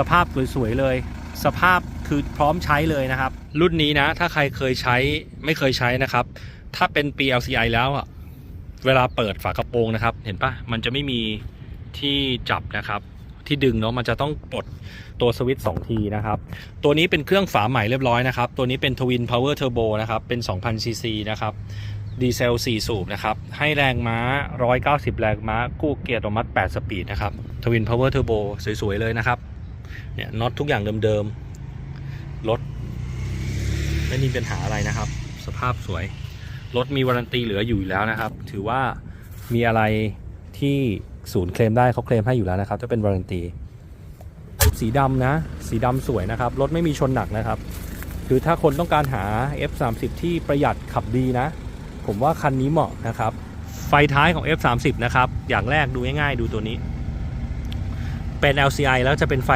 สภาพสวยๆเลย สภาพคือพร้อมใช้เลยนะครับ รุ่นนี้นะ ถ้าใครเคยใช้ไม่เคยใช้นะครับ ถ้าเป็นปี LCI แล้วอะเวลาเปิดฝากระโปรงนะครับ เห็นปะมันจะไม่มีที่จับนะครับที่ดึงเนาะมันจะต้องปลดตัวสวิตช์2ทีนะครับ ตัวนี้เป็นเครื่องฝาใหม่เรียบร้อยนะครับ ตัวนี้เป็น Twin Power Turbo นะครับ เป็น 2,000ซีซีนะครับ ดีเซล 4 สูบนะครับ ให้แรงม้า 190 แรงม้า กู้เกียร์อัตโนมัติ 8 สปีดนะครับ Twin Power Turbo สวย ๆ เลยนะครับ เนี่ยน็อตทุกอย่างเดิมๆรถไม่มีปัญหาอะไรนะครับ สภาพสวยรถมีวารันตีเหลืออยู่แล้วนะครับ ถือว่ามีอะไรที่ศูนย์เคลมได้เขาเคลมให้อยู่แล้วนะครับ จะเป็นวารันตีสีดำนะ สีดำสวยนะครับ รถไม่มีชนหนักนะครับ คือถ้าคนต้องการหา F30 ที่ประหยัดขับดีนะ ผมว่าคันนี้เหมาะนะครับ ไฟท้ายของ F30 นะครับ อย่างแรกดูง่ายๆ ดูตัวนี้ เป็น LCI แล้วจะเป็นไฟ